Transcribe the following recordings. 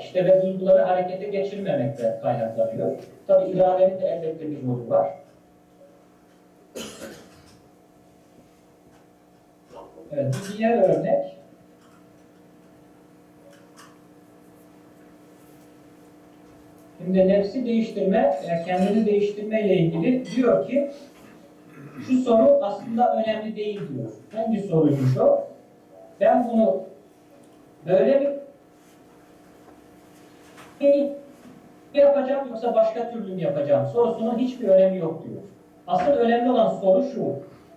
işte ve duyguları harekete geçirmemekle kaynaklanıyor. Tabi iradenin de elbette bir rolü var. Evet, bir diğer örnek. Şimdi nefsi değiştirme, yani kendini değiştirme ile ilgili diyor ki şu soru aslında önemli değil diyor. Hangi soruymuş o? Ben bunu böyle mi mi yapacağım yoksa başka türlü mü yapacağım sorusunun hiçbir önemi yok diyor. Asıl önemli olan soru şu.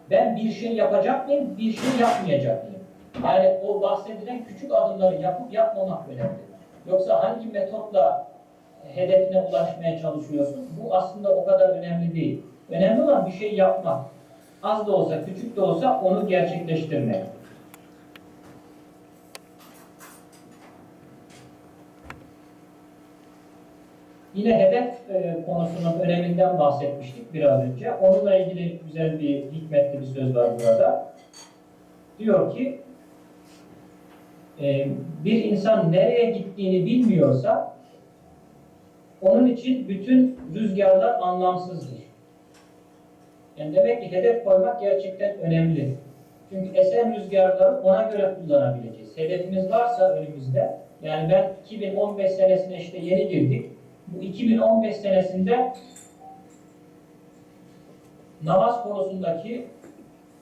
Ben bir şey yapacak mıyım, bir şey yapmayacak mıyım? Yani o bahsedilen küçük adımları yapıp yapmamak önemli. Yoksa hangi metotla hedefine ulaşmaya çalışıyorsun? Bu aslında o kadar önemli değil. Önemli olan bir şey yapmak. Az da olsa, küçük de olsa onu gerçekleştirmek. Yine hedef e, konusunun öneminden bahsetmiştik biraz önce. Onunla ilgili güzel bir, hikmetli bir söz var burada. Diyor ki, e, bir insan nereye gittiğini bilmiyorsa, onun için bütün rüzgarlar anlamsızdır. Yani demek ki hedef koymak gerçekten önemli. Çünkü esen rüzgarları ona göre kullanabileceğiz. Hedefimiz varsa önümüzde, yani ben 2015 senesine işte yeni girdik, bu 2015 senesinde namaz konusundaki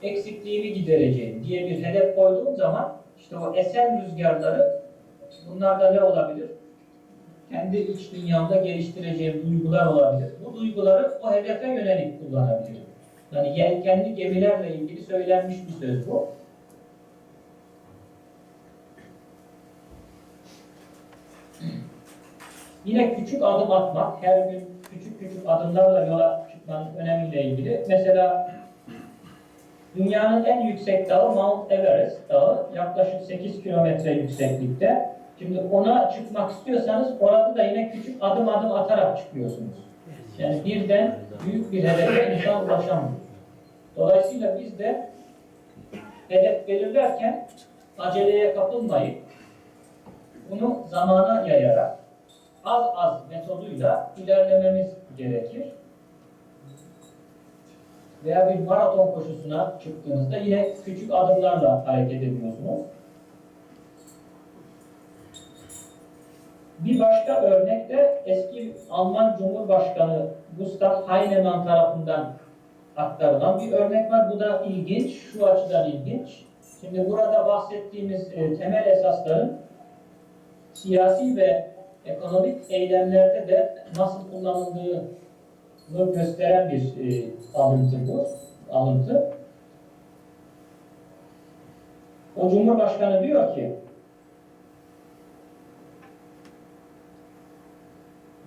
eksikliğimi gidereceğim diye bir hedef koyduğum zaman işte o esen rüzgarları bunlarda ne olabilir? Kendi iç dünyamda geliştireceğim duygular olabilir. Bu duyguları o hedefe yönelik kullanabilirim. Yani yelkenli gemilerle ilgili söylenmiş bir söz bu. Yine küçük adım atmak, her gün küçük küçük adımlarla yola çıkmanın önemiyle ilgili. Mesela dünyanın en yüksek dağı Mount Everest dağı, yaklaşık 8 kilometre yükseklikte. Şimdi ona çıkmak istiyorsanız orada da yine küçük adım adım atarak çıkıyorsunuz. Yani birden büyük bir hedefe insan ulaşamıyor. Dolayısıyla biz de hedef belirlerken aceleye kapılmayıp bunu zamana yayarak az az metoduyla ilerlememiz gerekir. Veya bir maraton koşusuna çıktığınızda yine küçük adımlarla hareket ediyorsunuz. Bir başka örnek de eski Alman Cumhurbaşkanı Gustav Heinemann tarafından aktarılan bir örnek var. Bu da ilginç, şu açıdan ilginç. Şimdi burada bahsettiğimiz e, temel esasların siyasi ve ekonomik eylemlerde de nasıl kullanıldığını gösteren bir e, alıntı bu. Alıntı. O Cumhurbaşkanı diyor ki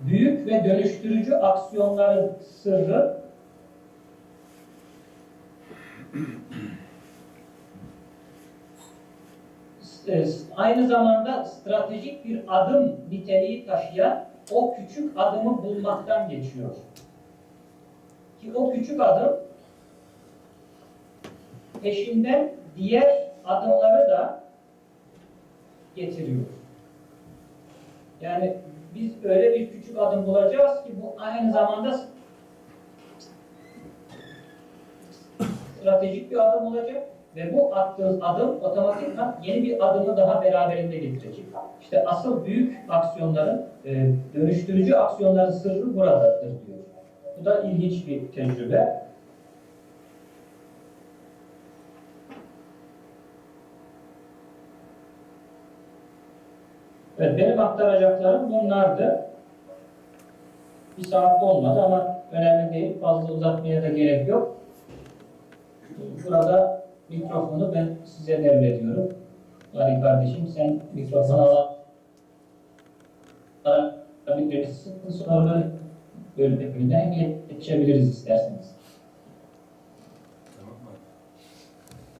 büyük ve dönüştürücü aksiyonların sırrı e, aynı zamanda stratejik bir adım niteliği taşıyan o küçük adımı bulmaktan geçiyor. Ki o küçük adım peşinden diğer adımları da getiriyor. Yani biz öyle bir küçük adım bulacağız ki bu aynı zamanda stratejik bir adım olacak ve bu attığınız adım otomatikman yeni bir adımı daha beraberinde getirecek. İşte asıl büyük aksiyonların, e, dönüştürücü aksiyonların sırrı buradadır diyor. Bu da ilginç bir tecrübe. Evet, benim aktaracaklarım bunlardı. Bir saatte olmadı ama önemli değil. Fazla uzatmaya da gerek yok. Burada mikrofonu ben size devrediyorum. Ali kardeşim sen mikrofonu alabilirsin. Sonra bölümünden geçebiliriz isterseniz.